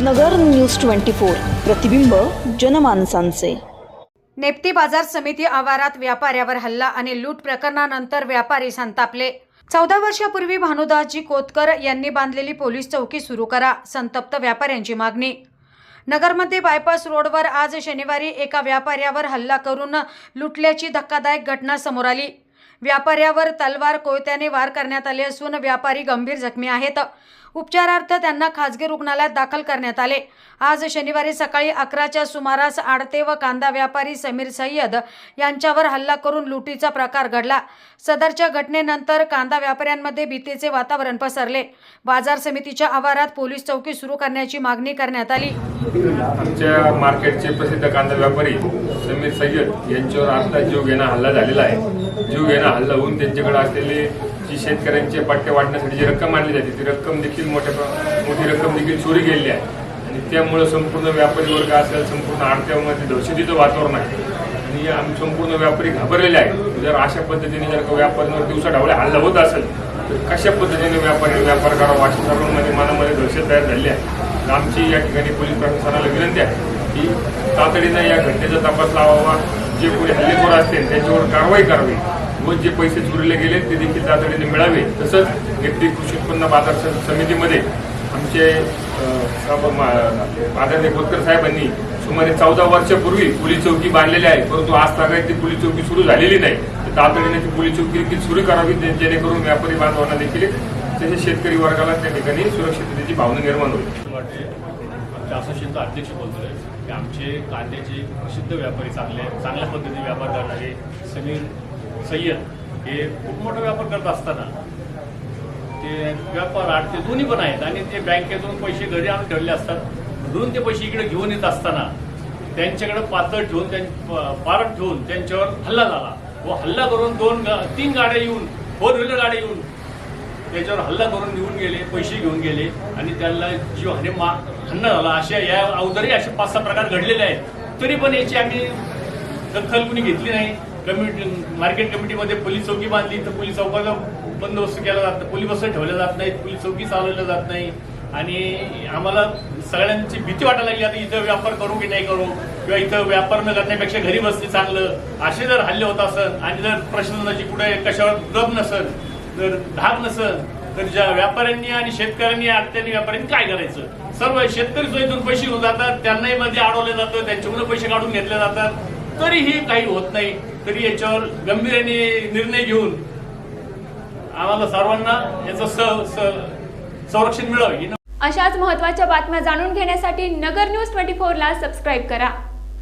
नगर news twenty four. प्रतिबिंब जनमानसांचे. नेप्ती बाजार समिती आवारात व्यापाऱ्यावर हल्ला आणि लूट प्रकरणानंतर व्यापारी संतापले. चौदा वर्षापूर्वी भानुदासजी कोतकर यांनी बांधलेली पोलीस चौकी सुरू करा संतप्त व्यापाऱ्यांची मागणी. नगरमध्ये बायपास रोडवर आज शनिवारी एका व्यापाऱ्यावर हल्ला करून लुटल्याची धक्कादायक घटना समोर आली. व्यापाऱ्यावर तलवार कोयत्याने वार करण्यात आले असून व्यापारी गंभीर जखमी आहेत. उपचारार्थ त्यांना खासगी रुग्णालयात दाखल करण्यात आले. आज शनिवारी सकाळी अकराच्या सुमारास आडते व कांदा व्यापारी समीर सय्यद यांच्यावर हल्ला करून लुटीचा प्रकार घडला. सदरच्या घटनेनंतर कांदा व्यापाऱ्यांमध्ये भीतीचे वातावरण पसरले. बाजार समितीच्या आवारात पोलीस चौकी सुरू करण्याची मागणी करण्यात आली. आमच्या मार्केटचे प्रसिद्ध कांदा व्यापारी समीर सय्यद यांच्यावर आता जीव घेणा हल्ला झालेला आहे. जीव घेणा हल्ला होऊन त्यांच्याकडे असलेले जी शेतकऱ्यांचे पट्टे वाटण्यासाठी जी रक्कम आणली जाते ती रक्कम देखील मोठ्या मोठी रक्कम देखील चोरी गेलेली आहे. आणि त्यामुळं संपूर्ण व्यापारी वर्ग असेल संपूर्ण आडत्यामध्ये दहशतीचं वातावरण आहे. आणि आम्ही संपूर्ण व्यापारी घाबरलेले आहेत. जर अशा पद्धतीने जर का व्यापाऱ्यांवर दिवसाढवळे हल्ला होत असेल तर कशा पद्धतीने व्यापारी व्यापार करावा अशा सर्वांमध्ये मनामध्ये दहशत तयार झाली आहे? तर आमची या ठिकाणी पोलीस प्रशासनाला विनंती आहे की तातडीनं या घटनेचा तपास लावावा. जे कोणी हल्लेखोर असतील त्यांच्यावर कारवाई करावी. व जे पैसे चुरले गेले ते देखील तातडीने मिळावे. तसंच व्यक्ती कृषी उत्पन्न बाजार समितीमध्ये आमचे आदरणीय खोतकर साहेबांनी सुमारे चौदा वर्षापूर्वी पोलीस चौकी बांधलेली आहे. परंतु आज तागायत ती पोलीस चौकी सुरू झालेली नाही. तर तातडीने ती पोलीस चौकी देखील सुरू करावी जेणेकरून व्यापारी बांधवांना देखील तसेच शेतकरी वर्गाला त्या ठिकाणी सुरक्षिततेची भावना निर्माण होईल. असं अध्यक्ष बोलतोय. की आमचे कांद्याचे प्रसिद्ध व्यापारी चांगले चांगल्या पद्धतीने व्यापार करणारे समीर सय्यद हे खूप मोठा व्यापार करत असताना ते व्यापार आठ ते दोन्ही पण आहेत आणि ते बँकेतून पैसे घरी आणून ठेवले असतात. घरून ते पैसे इकडे घेऊन येत असताना त्यांच्याकडे पातळ ठेवून त्यां पारट ठेवून त्यांच्यावर हल्ला झाला व हल्ला करून दोन तीन गाड्या येऊन फोर व्हीलर गाड्या येऊन त्याच्यावर हल्ला करून निघून गेले पैसे घेऊन गेले आणि त्यांना जीव हाने मा हन्न झाला. अशा या अवधारी असे पाच सहा प्रकार घडलेले आहेत. तरी पण याची आम्ही दखल कुणी घेतली नाही. कमिटी मार्केट कमिटीमध्ये पोलीस चौकी बांधली तर पोलीस चौकाला बंदोबस्त केला जात नाही पोलीस बस ठेवल्या जात नाहीत पोलीस चौकी चालवल्या जात नाही. आणि आम्हाला सगळ्यांची भीती वाटायला लागली आता इथं व्यापार करू की नाही करू? किंवा इथं व्यापार न करण्यापेक्षा घरी बसणे चांगलं? असे जर हल्ले होत असत आणि जर प्रशासनाची कुठे कशावर दब नसल जर धाक नसल तर ज्या व्यापाऱ्यांनी आणि शेतकऱ्यांनी आत्याने व्यापाऱ्यांनी काय करायचं? सर्व शेतकरी सोयीतून पैसे घेऊन जातात त्यांनाही मध्ये अडवलं जातं त्यांच्याकडून पैसे काढून घेतले जातात. तरीही काही होत नाही. तरी याच्यावर गंभीर्याने निर्णय घेऊन आम्हाला सर्वांना याचं संरक्षण मिळावं. अशाच महत्त्वाच्या बातम्या जाणून घेण्यासाठी नगर न्यूज ट्वेंटी फोरला सबस्क्राईब करा.